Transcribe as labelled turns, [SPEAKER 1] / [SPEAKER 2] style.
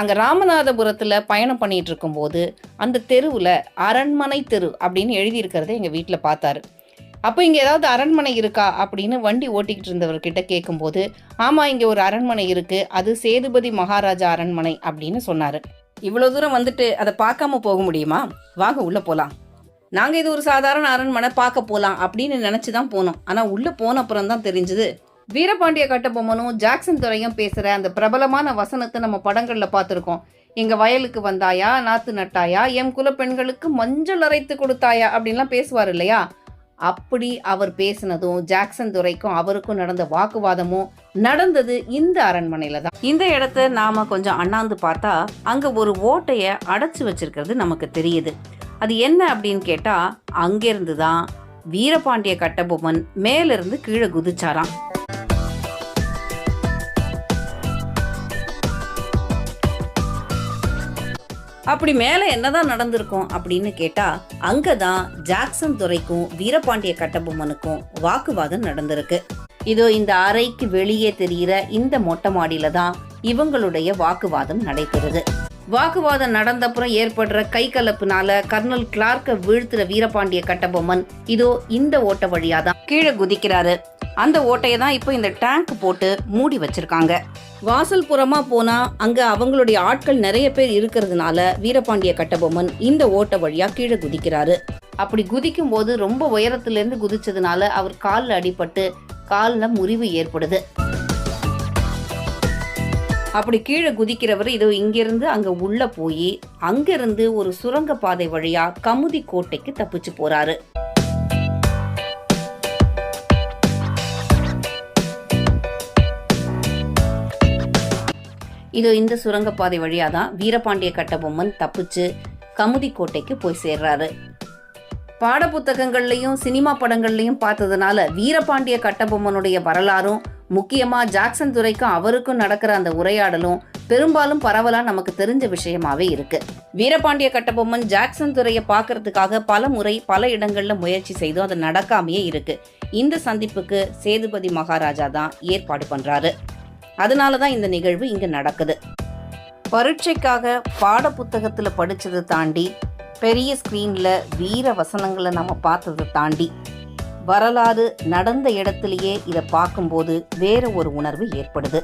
[SPEAKER 1] அங்க ராமநாதபுரத்துல பயணம் பண்ணிட்டு இருக்கும்போது அந்த தெருவுல அரண்மனை தெரு அப்படின்னு எழுதியிருக்கிறத எங்கள் எங்க வீட்டில் பார்த்தாரு. அப்போ இங்கே ஏதாவது அரண்மனை இருக்கா அப்படின்னு வண்டி ஓட்டிக்கிட்டு இருந்தவர்கிட்ட கேட்கும்போது ஆமாம் இங்கே ஒரு அரண்மனை இருக்குது அது சேதுபதி மகாராஜா அரண்மனை அப்படின்னு சொன்னார். இவ்வளோ தூரம் வந்துட்டு அதை பார்க்காம போக முடியுமா? வாங்க உள்ளே போகலாம் நாங்கள் இது ஒரு சாதாரண அரண்மனை பார்க்க போகலாம் அப்படின்னு நினச்சி தான் போனோம். ஆனால் உள்ளே போன அப்புறம் தான் தெரிஞ்சுது வீரபாண்டிய கட்டபொம்மனும் ஜாக்சன் துறையும் பேசுகிற அந்த பிரபலமான வசனத்தை நம்ம படங்களில் பார்த்துருக்கோம். எங்கள் வயலுக்கு வந்தாயா நாத்து நட்டாயா எம் குல பெண்களுக்கு மஞ்சள் அரைத்து கொடுத்தாயா அப்படின்லாம் பேசுவார் இல்லையா? அப்படி அவர் பேசினதும் ஜாக்சன் துரைக்கும் அவருக்கும் நடந்த வாக்குவாதமும் நடந்தது இந்த அரண்மனையில தான். இந்த இடத்த நாம கொஞ்சம் அண்ணாந்து பார்த்தா அங்க ஒரு ஓட்டைய அடைச்சு வச்சிருக்கிறது நமக்கு தெரியுது. அது என்ன அப்படின்னு கேட்டா அங்கிருந்து தான் வீரபாண்டிய கட்டபொம்மன் மேலிருந்து கீழே குதிச்சாராம். அப்படி மேலே என்னதான் நடந்திருக்கும் அப்படின்னு கேட்டா அங்கதான் ஜாக்சன் துரைக்கும் வீரபாண்டிய கட்டபொம்மனுக்கும் வாக்குவாதம் நடந்திருக்கு. இதோ இந்த அறைக்கு வெளியே தெரிகிற இந்த மொட்டை மாடியில தான் இவங்களுடைய வாக்குவாதம் நடைபெறுது. வாக்குவாதம் நடந்தப்புறம் ஏற்படுற கை கலப்புனால கர்னல் கிளார்க்க வீழ்த்துற வீரபாண்டிய கட்டபொம்மன். இதோ இந்த ஓட்ட வழியா தான் கீழே குதிக்கிறாரு. அந்த ஓட்டையை தான் இப்போ இந்த டேங்க் போட்டு மூடி வச்சிருக்காங்க. வாசல் புறமா போனா அங்க அவங்களுடைய ஆட்கள் நிறைய பேர் இருக்கிறதுனால வீரபாண்டிய கட்டபொம்மன் இந்த ஓட்ட வழியா கீழே குதிக்கிறாரு. அப்படி குதிக்கும் போது ரொம்ப உயரத்துல இருந்து குதிச்சதுனால அவர் காலில் அடிபட்டு காலில் முறிவு ஏற்படுது. அப்படி கீழே குதிக்கிறவர் இதோ இங்கிருந்து அங்கே உள்ளே போய் அங்கிருந்து ஒரு சுரங்க பாதை வழியாக கமுதி கோட்டைக்கு தப்பிச்சு போகிறாரு இதோ இந்த சுரங்கப்பாதை வழியாக தான் வீரபாண்டிய கட்டபொம்மன் தப்பிச்சு கமுதி கோட்டைக்கு போய் சேர்றாரு. பாடப்புத்தகங்கள்லையும் சினிமா படங்கள்லையும் பார்த்ததுனால வீரபாண்டிய கட்டபொம்மனுடைய வரலாறும் முக்கியமாக ஜாக்சன் துறைக்கும் அவருக்கும் நடக்கிற அந்த உரையாடலும் பெரும்பாலும் பரவலாக நமக்கு தெரிஞ்ச விஷயமாவே இருக்கு. வீரபாண்டிய கட்டபொம்மன் ஜாக்சன் துறையை பார்க்கறதுக்காக பல முறை பல இடங்களில் முயற்சி செய்தும் அது நடக்காமையே இருக்கு. இந்த சந்திப்புக்கு சேதுபதி மகாராஜா தான் ஏற்பாடு பண்றாரு. அதனால தான் இந்த நிகழ்வு இங்கே நடக்குது. பரீட்சைக்காக பாட புத்தகத்தில் படித்ததை தாண்டி பெரிய ஸ்க்ரீனில் வீர வசனங்களை நம்ம பார்த்ததை தாண்டி வரலாறு நடந்த இடத்திலேயே இதை பார்க்கும்போது வேற ஒரு உணர்வு ஏற்படுது.